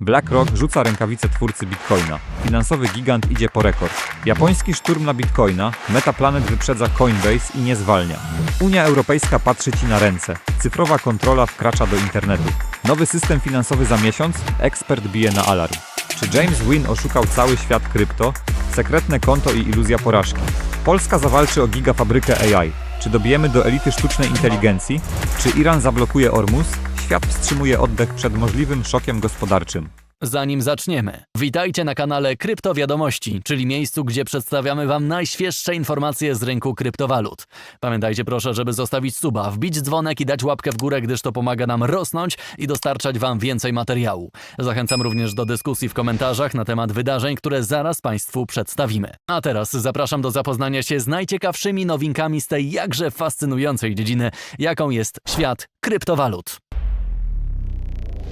BlackRock rzuca rękawice twórcy Bitcoina. Finansowy gigant idzie po rekord. Japoński szturm na Bitcoina, Metaplanet wyprzedza Coinbase i nie zwalnia. Unia Europejska patrzy ci na ręce. Cyfrowa kontrola wkracza do internetu. Nowy system finansowy za miesiąc? Ekspert bije na alarm. Czy James Wynn oszukał cały świat krypto? Sekretne konto i iluzja porażki. Polska zawalczy o gigafabrykę AI. Czy dobijemy do elity sztucznej inteligencji? Czy Iran zablokuje Ormus? Świat wstrzymuje oddech przed możliwym szokiem gospodarczym. Zanim zaczniemy, witajcie na kanale Kryptowiadomości, czyli miejscu, gdzie przedstawiamy Wam najświeższe informacje z rynku kryptowalut. Pamiętajcie proszę, żeby zostawić suba, wbić dzwonek i dać łapkę w górę, gdyż to pomaga nam rosnąć i dostarczać Wam więcej materiału. Zachęcam również do dyskusji w komentarzach na temat wydarzeń, które zaraz Państwu przedstawimy. A teraz zapraszam do zapoznania się z najciekawszymi nowinkami z tej jakże fascynującej dziedziny, jaką jest świat kryptowalut.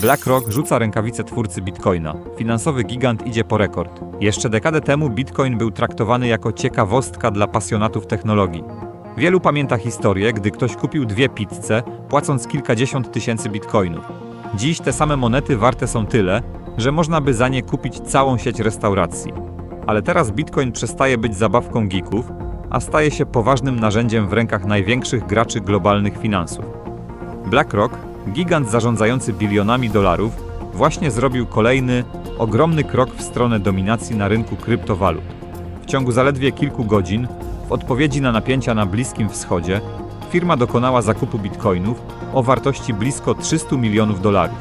BlackRock rzuca rękawice twórcy Bitcoina. Finansowy gigant idzie po rekord. Jeszcze dekadę temu Bitcoin był traktowany jako ciekawostka dla pasjonatów technologii. Wielu pamięta historię, gdy ktoś kupił dwie pizze, płacąc kilkadziesiąt tysięcy bitcoinów. Dziś te same monety warte są tyle, że można by za nie kupić całą sieć restauracji. Ale teraz Bitcoin przestaje być zabawką geeków, a staje się poważnym narzędziem w rękach największych graczy globalnych finansów. BlackRock, gigant zarządzający bilionami dolarów, właśnie zrobił kolejny, ogromny krok w stronę dominacji na rynku kryptowalut. W ciągu zaledwie kilku godzin, w odpowiedzi na napięcia na Bliskim Wschodzie, firma dokonała zakupu bitcoinów o wartości blisko 300 milionów dolarów.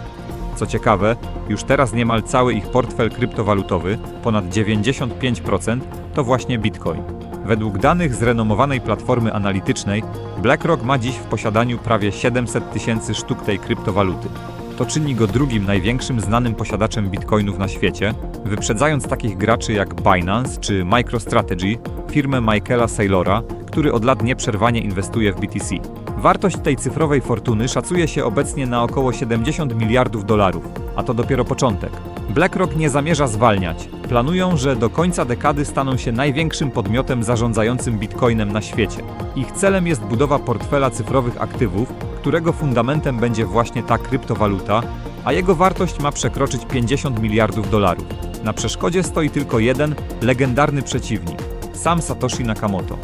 Co ciekawe, już teraz niemal cały ich portfel kryptowalutowy, ponad 95%, to właśnie bitcoin. Według danych z renomowanej platformy analitycznej, BlackRock ma dziś w posiadaniu prawie 700 tysięcy sztuk tej kryptowaluty. To czyni go drugim największym znanym posiadaczem bitcoinów na świecie, wyprzedzając takich graczy jak Binance czy MicroStrategy, firmę Michaela Saylora, który od lat nieprzerwanie inwestuje w BTC. Wartość tej cyfrowej fortuny szacuje się obecnie na około 70 miliardów dolarów, a to dopiero początek. BlackRock nie zamierza zwalniać. Planują, że do końca dekady staną się największym podmiotem zarządzającym bitcoinem na świecie. Ich celem jest budowa portfela cyfrowych aktywów, którego fundamentem będzie właśnie ta kryptowaluta, a jego wartość ma przekroczyć 50 miliardów dolarów. Na przeszkodzie stoi tylko jeden legendarny przeciwnik sam Satoshi Nakamoto.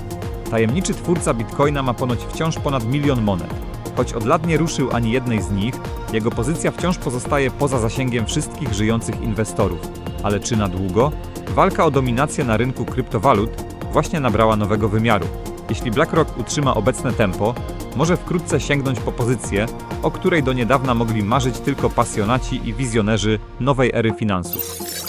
Tajemniczy twórca bitcoina ma ponoć wciąż ponad milion monet. Choć od lat nie ruszył ani jednej z nich, jego pozycja wciąż pozostaje poza zasięgiem wszystkich żyjących inwestorów. Ale czy na długo? Walka o dominację na rynku kryptowalut właśnie nabrała nowego wymiaru. Jeśli BlackRock utrzyma obecne tempo, może wkrótce sięgnąć po pozycję, o której do niedawna mogli marzyć tylko pasjonaci i wizjonerzy nowej ery finansów.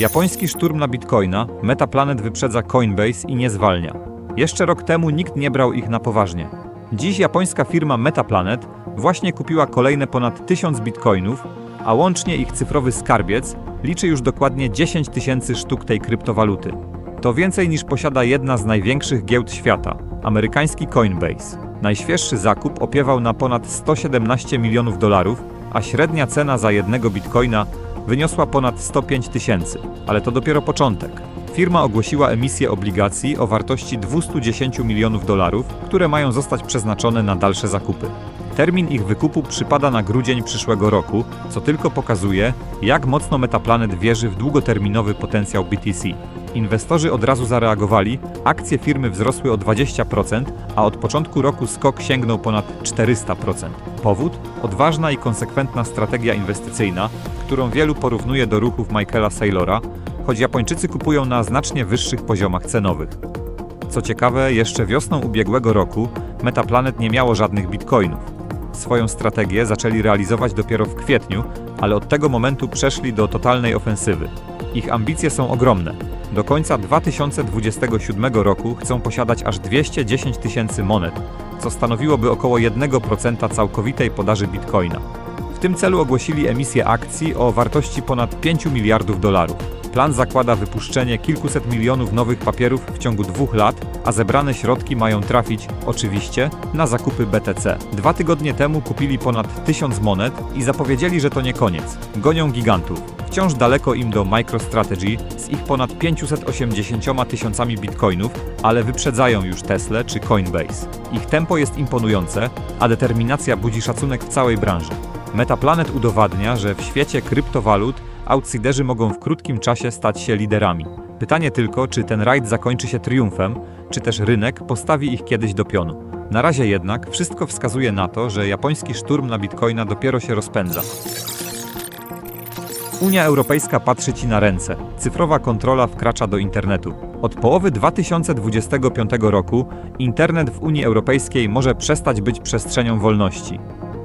Japoński szturm na Bitcoina, Metaplanet wyprzedza Coinbase i nie zwalnia. Jeszcze rok temu nikt nie brał ich na poważnie. Dziś japońska firma Metaplanet właśnie kupiła kolejne ponad 1000 bitcoinów, a łącznie ich cyfrowy skarbiec liczy już dokładnie 10 tysięcy sztuk tej kryptowaluty. To więcej niż posiada jedna z największych giełd świata, amerykański Coinbase. Najświeższy zakup opiewał na ponad 117 milionów dolarów, a średnia cena za jednego bitcoina wyniosła ponad 105 tysięcy, ale to dopiero początek. Firma ogłosiła emisję obligacji o wartości 210 milionów dolarów, które mają zostać przeznaczone na dalsze zakupy. Termin ich wykupu przypada na grudzień przyszłego roku, co tylko pokazuje, jak mocno Metaplanet wierzy w długoterminowy potencjał BTC. Inwestorzy od razu zareagowali, akcje firmy wzrosły o 20%, a od początku roku skok sięgnął ponad 400%. Powód? Odważna i konsekwentna strategia inwestycyjna, którą wielu porównuje do ruchów Michaela Saylora, choć Japończycy kupują na znacznie wyższych poziomach cenowych. Co ciekawe, jeszcze wiosną ubiegłego roku Metaplanet nie miało żadnych bitcoinów. Swoją strategię zaczęli realizować dopiero w kwietniu, ale od tego momentu przeszli do totalnej ofensywy. Ich ambicje są ogromne. Do końca 2027 roku chcą posiadać aż 210 tysięcy monet, co stanowiłoby około 1% całkowitej podaży bitcoina. W tym celu ogłosili emisję akcji o wartości ponad 5 miliardów dolarów. Plan zakłada wypuszczenie kilkuset milionów nowych papierów w ciągu dwóch lat, a zebrane środki mają trafić, oczywiście, na zakupy BTC. Dwa tygodnie temu kupili ponad tysiąc monet i zapowiedzieli, że to nie koniec. Gonią gigantów. Wciąż daleko im do MicroStrategy z ich ponad 580 tysiącami bitcoinów, ale wyprzedzają już Tesla czy Coinbase. Ich tempo jest imponujące, a determinacja budzi szacunek w całej branży. Metaplanet udowadnia, że w świecie kryptowalut outsiderzy mogą w krótkim czasie stać się liderami. Pytanie tylko, czy ten rajd zakończy się triumfem, czy też rynek postawi ich kiedyś do pionu. Na razie jednak wszystko wskazuje na to, że japoński szturm na bitcoina dopiero się rozpędza. Unia Europejska patrzy ci na ręce. Cyfrowa kontrola wkracza do internetu. Od połowy 2025 roku internet w Unii Europejskiej może przestać być przestrzenią wolności.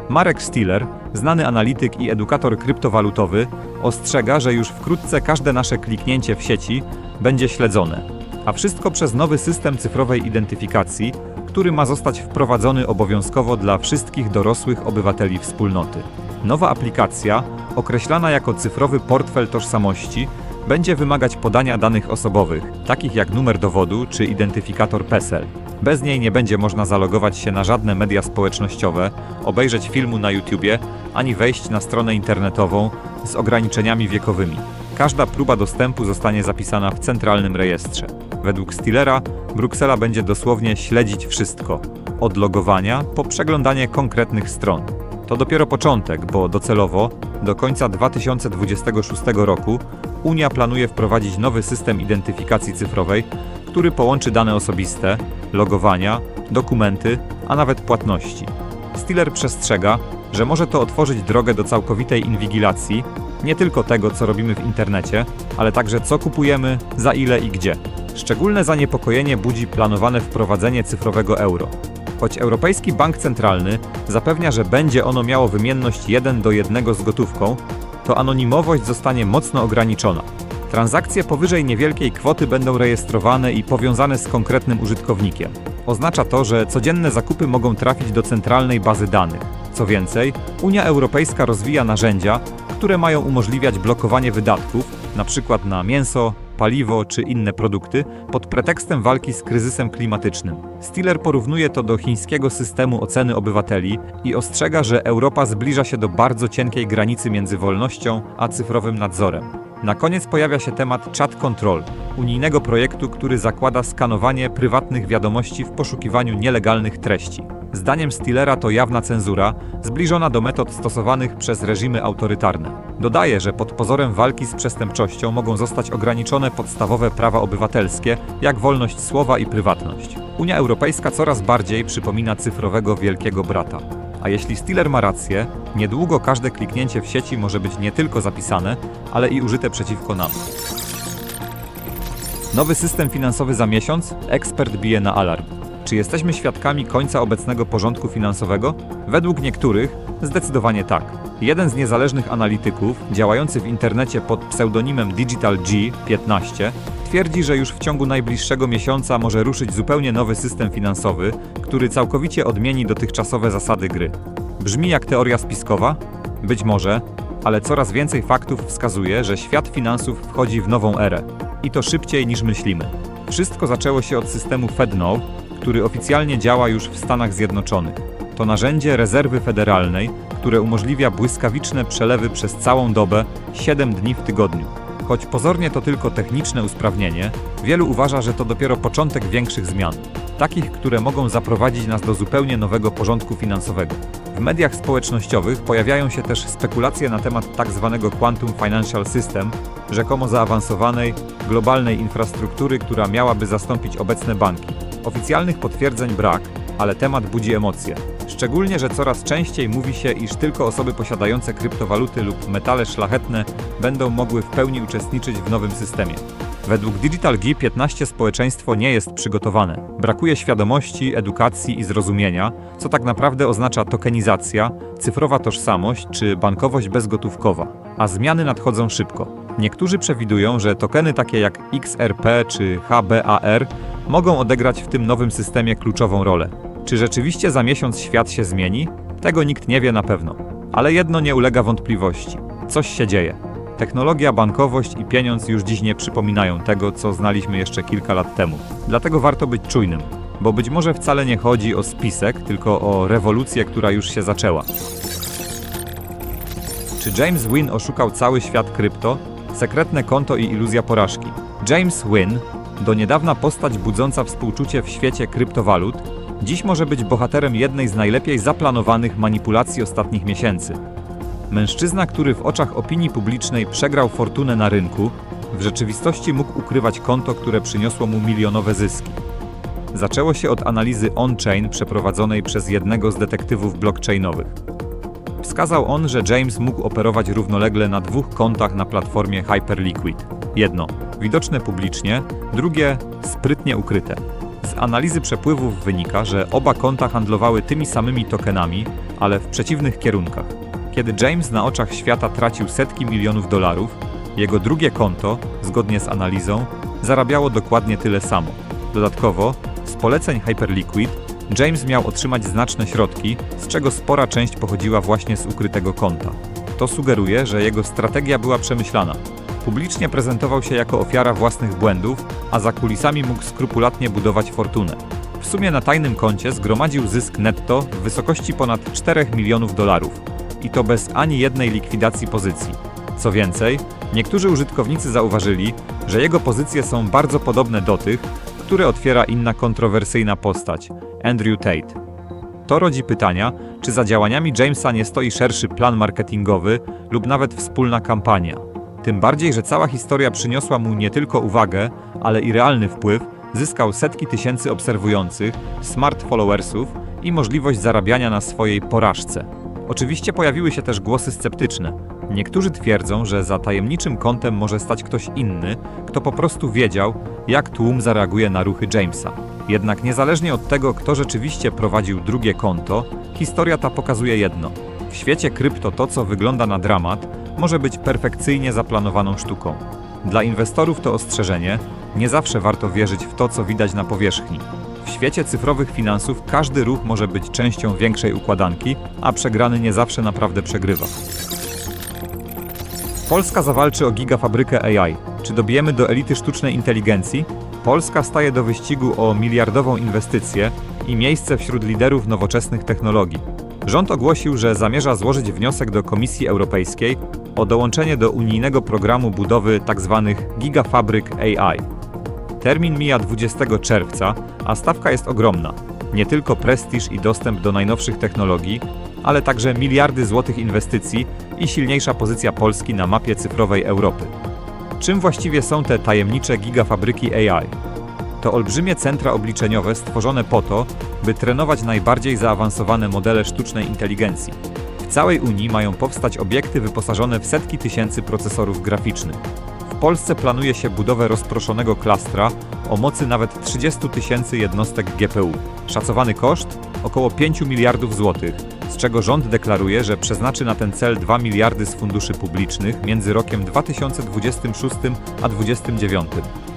Marek Stiller, znany analityk i edukator kryptowalutowy, ostrzega, że już wkrótce każde nasze kliknięcie w sieci będzie śledzone. A wszystko przez nowy system cyfrowej identyfikacji, który ma zostać wprowadzony obowiązkowo dla wszystkich dorosłych obywateli wspólnoty. Nowa aplikacja, określana jako cyfrowy portfel tożsamości, będzie wymagać podania danych osobowych, takich jak numer dowodu czy identyfikator PESEL. Bez niej nie będzie można zalogować się na żadne media społecznościowe, obejrzeć filmu na YouTubie, ani wejść na stronę internetową z ograniczeniami wiekowymi. Każda próba dostępu zostanie zapisana w centralnym rejestrze. Według Stillera Bruksela będzie dosłownie śledzić wszystko, od logowania po przeglądanie konkretnych stron. To dopiero początek, bo docelowo do końca 2026 roku Unia planuje wprowadzić nowy system identyfikacji cyfrowej, który połączy dane osobiste, logowania, dokumenty, a nawet płatności. Stiller przestrzega, że może to otworzyć drogę do całkowitej inwigilacji, nie tylko tego, co robimy w internecie, ale także co kupujemy, za ile i gdzie. Szczególne zaniepokojenie budzi planowane wprowadzenie cyfrowego euro. Choć Europejski Bank Centralny zapewnia, że będzie ono miało wymienność 1 do 1 z gotówką, to anonimowość zostanie mocno ograniczona. Transakcje powyżej niewielkiej kwoty będą rejestrowane i powiązane z konkretnym użytkownikiem. Oznacza to, że codzienne zakupy mogą trafić do centralnej bazy danych. Co więcej, Unia Europejska rozwija narzędzia, które mają umożliwiać blokowanie wydatków, np. na mięso, paliwo czy inne produkty, pod pretekstem walki z kryzysem klimatycznym. Stiller porównuje to do chińskiego systemu oceny obywateli i ostrzega, że Europa zbliża się do bardzo cienkiej granicy między wolnością a cyfrowym nadzorem. Na koniec pojawia się temat Chat Control, unijnego projektu, który zakłada skanowanie prywatnych wiadomości w poszukiwaniu nielegalnych treści. Zdaniem Stillera to jawna cenzura, zbliżona do metod stosowanych przez reżimy autorytarne. Dodaje, że pod pozorem walki z przestępczością mogą zostać ograniczone podstawowe prawa obywatelskie, jak wolność słowa i prywatność. Unia Europejska coraz bardziej przypomina cyfrowego wielkiego brata. A jeśli Stiller ma rację, niedługo każde kliknięcie w sieci może być nie tylko zapisane, ale i użyte przeciwko nam. Nowy system finansowy za miesiąc? Ekspert bije na alarm. Czy jesteśmy świadkami końca obecnego porządku finansowego? Według niektórych zdecydowanie tak. Jeden z niezależnych analityków, działający w internecie pod pseudonimem Digital G15, twierdzi, że już w ciągu najbliższego miesiąca może ruszyć zupełnie nowy system finansowy, który całkowicie odmieni dotychczasowe zasady gry. Brzmi jak teoria spiskowa? Być może, ale coraz więcej faktów wskazuje, że świat finansów wchodzi w nową erę. I to szybciej niż myślimy. Wszystko zaczęło się od systemu FedNow, który oficjalnie działa już w Stanach Zjednoczonych. To narzędzie rezerwy federalnej, które umożliwia błyskawiczne przelewy przez całą dobę, 7 dni w tygodniu. Choć pozornie to tylko techniczne usprawnienie, wielu uważa, że to dopiero początek większych zmian, takich, które mogą zaprowadzić nas do zupełnie nowego porządku finansowego. W mediach społecznościowych pojawiają się też spekulacje na temat tzw. Quantum Financial System, rzekomo zaawansowanej, globalnej infrastruktury, która miałaby zastąpić obecne banki. Oficjalnych potwierdzeń brak, ale temat budzi emocje. Szczególnie, że coraz częściej mówi się, iż tylko osoby posiadające kryptowaluty lub metale szlachetne będą mogły w pełni uczestniczyć w nowym systemie. Według Digital G15 społeczeństwo nie jest przygotowane. Brakuje świadomości, edukacji i zrozumienia, co tak naprawdę oznacza tokenizacja, cyfrowa tożsamość czy bankowość bezgotówkowa. A zmiany nadchodzą szybko. Niektórzy przewidują, że tokeny takie jak XRP czy HBAR mogą odegrać w tym nowym systemie kluczową rolę. Czy rzeczywiście za miesiąc świat się zmieni? Tego nikt nie wie na pewno. Ale jedno nie ulega wątpliwości. Coś się dzieje. Technologia, bankowość i pieniądz już dziś nie przypominają tego, co znaliśmy jeszcze kilka lat temu. Dlatego warto być czujnym, bo być może wcale nie chodzi o spisek, tylko o rewolucję, która już się zaczęła. Czy James Wynn oszukał cały świat krypto? Sekretne konto i iluzja porażki. James Wynn, do niedawna postać budząca współczucie w świecie kryptowalut, dziś może być bohaterem jednej z najlepiej zaplanowanych manipulacji ostatnich miesięcy. Mężczyzna, który w oczach opinii publicznej przegrał fortunę na rynku, w rzeczywistości mógł ukrywać konto, które przyniosło mu milionowe zyski. Zaczęło się od analizy on-chain przeprowadzonej przez jednego z detektywów blockchainowych. Wskazał on, że James mógł operować równolegle na dwóch kontach na platformie Hyperliquid. Jedno widoczne publicznie, drugie sprytnie ukryte. Z analizy przepływów wynika, że oba konta handlowały tymi samymi tokenami, ale w przeciwnych kierunkach. Kiedy James na oczach świata tracił setki milionów dolarów, jego drugie konto, zgodnie z analizą, zarabiało dokładnie tyle samo. Dodatkowo, z poleceń Hyperliquid James miał otrzymać znaczne środki, z czego spora część pochodziła właśnie z ukrytego konta. To sugeruje, że jego strategia była przemyślana. Publicznie prezentował się jako ofiara własnych błędów, a za kulisami mógł skrupulatnie budować fortunę. W sumie na tajnym koncie zgromadził zysk netto w wysokości ponad 4 milionów dolarów. I to bez ani jednej likwidacji pozycji. Co więcej, niektórzy użytkownicy zauważyli, że jego pozycje są bardzo podobne do tych, które otwiera inna kontrowersyjna postać Andrew Tate. To rodzi pytania, czy za działaniami Jamesa nie stoi szerszy plan marketingowy lub nawet wspólna kampania. Tym bardziej, że cała historia przyniosła mu nie tylko uwagę, ale i realny wpływ, zyskał setki tysięcy obserwujących, smart followersów i możliwość zarabiania na swojej porażce. Oczywiście pojawiły się też głosy sceptyczne. Niektórzy twierdzą, że za tajemniczym kontem może stać ktoś inny, kto po prostu wiedział, jak tłum zareaguje na ruchy Jamesa. Jednak niezależnie od tego, kto rzeczywiście prowadził drugie konto, historia ta pokazuje jedno. W świecie krypto to, co wygląda na dramat, może być perfekcyjnie zaplanowaną sztuką. Dla inwestorów to ostrzeżenie, nie zawsze warto wierzyć w to, co widać na powierzchni. W świecie cyfrowych finansów każdy ruch może być częścią większej układanki, a przegrany nie zawsze naprawdę przegrywa. Polska zawalczy o gigafabrykę AI. Czy dobijemy do elity sztucznej inteligencji? Polska staje do wyścigu o miliardową inwestycję i miejsce wśród liderów nowoczesnych technologii. Rząd ogłosił, że zamierza złożyć wniosek do Komisji Europejskiej o dołączenie do unijnego programu budowy tzw. gigafabryk AI. Termin mija 20 czerwca, a stawka jest ogromna. Nie tylko prestiż i dostęp do najnowszych technologii, ale także miliardy złotych inwestycji i silniejsza pozycja Polski na mapie cyfrowej Europy. Czym właściwie są te tajemnicze gigafabryki AI? To olbrzymie centra obliczeniowe stworzone po to, by trenować najbardziej zaawansowane modele sztucznej inteligencji. Całej Unii mają powstać obiekty wyposażone w setki tysięcy procesorów graficznych. W Polsce planuje się budowę rozproszonego klastra o mocy nawet 30 tysięcy jednostek GPU. Szacowany koszt około 5 miliardów złotych, z czego rząd deklaruje, że przeznaczy na ten cel 2 miliardy z funduszy publicznych między rokiem 2026 a 2029.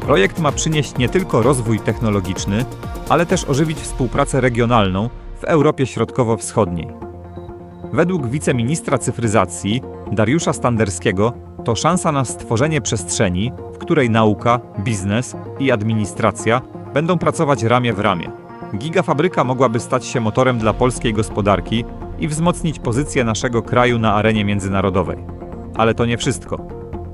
Projekt ma przynieść nie tylko rozwój technologiczny, ale też ożywić współpracę regionalną w Europie Środkowo-Wschodniej. Według wiceministra cyfryzacji Dariusza Standerskiego to szansa na stworzenie przestrzeni, w której nauka, biznes i administracja będą pracować ramię w ramię. Gigafabryka mogłaby stać się motorem dla polskiej gospodarki i wzmocnić pozycję naszego kraju na arenie międzynarodowej. Ale to nie wszystko.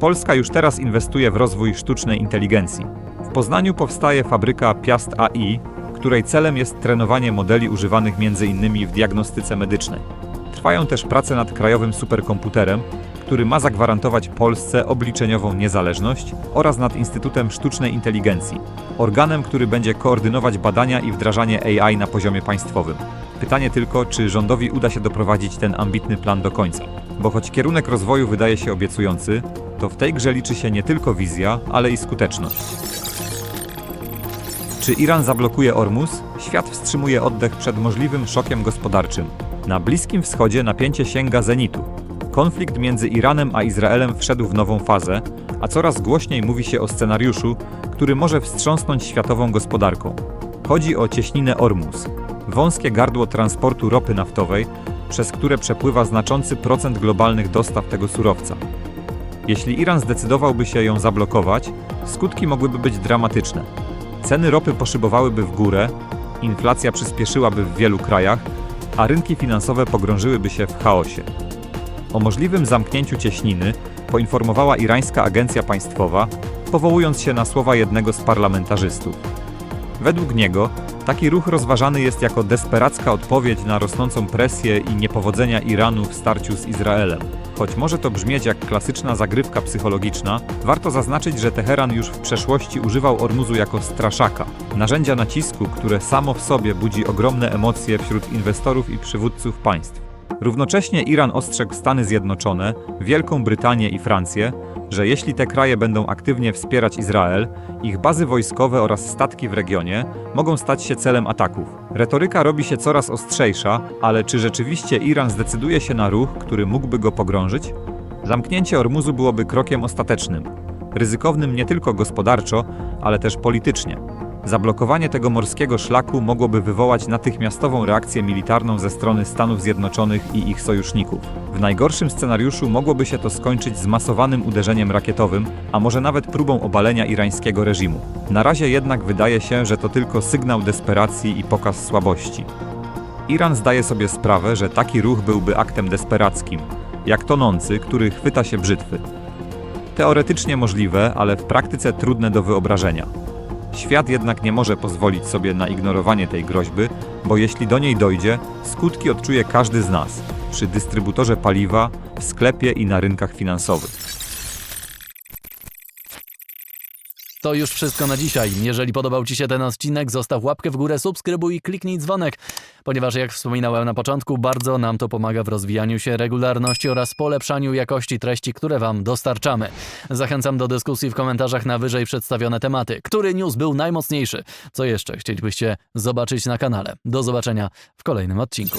Polska już teraz inwestuje w rozwój sztucznej inteligencji. W Poznaniu powstaje fabryka Piast AI, której celem jest trenowanie modeli używanych m.in. w diagnostyce medycznej. Trwają też prace nad krajowym superkomputerem, który ma zagwarantować Polsce obliczeniową niezależność oraz nad Instytutem Sztucznej Inteligencji, organem, który będzie koordynować badania i wdrażanie AI na poziomie państwowym. Pytanie tylko, czy rządowi uda się doprowadzić ten ambitny plan do końca. Bo choć kierunek rozwoju wydaje się obiecujący, to w tej grze liczy się nie tylko wizja, ale i skuteczność. Czy Iran zablokuje Ormus? Świat wstrzymuje oddech przed możliwym szokiem gospodarczym. Na Bliskim Wschodzie napięcie sięga zenitu. Konflikt między Iranem a Izraelem wszedł w nową fazę, a coraz głośniej mówi się o scenariuszu, który może wstrząsnąć światową gospodarką. Chodzi o cieśninę Ormus, wąskie gardło transportu ropy naftowej, przez które przepływa znaczący procent globalnych dostaw tego surowca. Jeśli Iran zdecydowałby się ją zablokować, skutki mogłyby być dramatyczne. Ceny ropy poszybowałyby w górę, inflacja przyspieszyłaby w wielu krajach, a rynki finansowe pogrążyłyby się w chaosie. O możliwym zamknięciu cieśniny poinformowała irańska agencja państwowa, powołując się na słowa jednego z parlamentarzystów. Według niego taki ruch rozważany jest jako desperacka odpowiedź na rosnącą presję i niepowodzenia Iranu w starciu z Izraelem. Choć może to brzmieć jak klasyczna zagrywka psychologiczna, warto zaznaczyć, że Teheran już w przeszłości używał Ormuzu jako straszaka, narzędzia nacisku, które samo w sobie budzi ogromne emocje wśród inwestorów i przywódców państw. Równocześnie Iran ostrzegł Stany Zjednoczone, Wielką Brytanię i Francję, że jeśli te kraje będą aktywnie wspierać Izrael, ich bazy wojskowe oraz statki w regionie mogą stać się celem ataków. Retoryka robi się coraz ostrzejsza, ale czy rzeczywiście Iran zdecyduje się na ruch, który mógłby go pogrążyć? Zamknięcie Ormuzu byłoby krokiem ostatecznym, ryzykownym nie tylko gospodarczo, ale też politycznie. Zablokowanie tego morskiego szlaku mogłoby wywołać natychmiastową reakcję militarną ze strony Stanów Zjednoczonych i ich sojuszników. W najgorszym scenariuszu mogłoby się to skończyć zmasowanym uderzeniem rakietowym, a może nawet próbą obalenia irańskiego reżimu. Na razie jednak wydaje się, że to tylko sygnał desperacji i pokaz słabości. Iran zdaje sobie sprawę, że taki ruch byłby aktem desperackim, jak tonący, który chwyta się brzytwy. Teoretycznie możliwe, ale w praktyce trudne do wyobrażenia. Świat jednak nie może pozwolić sobie na ignorowanie tej groźby, bo jeśli do niej dojdzie, skutki odczuje każdy z nas przy dystrybutorze paliwa, w sklepie i na rynkach finansowych. To już wszystko na dzisiaj. Jeżeli podobał Ci się ten odcinek, zostaw łapkę w górę, subskrybuj i kliknij dzwonek, ponieważ jak wspominałem na początku, bardzo nam to pomaga w rozwijaniu się regularności oraz polepszaniu jakości treści, które Wam dostarczamy. Zachęcam do dyskusji w komentarzach na wyżej przedstawione tematy. Który news był najmocniejszy? Co jeszcze chcielibyście zobaczyć na kanale? Do zobaczenia w kolejnym odcinku.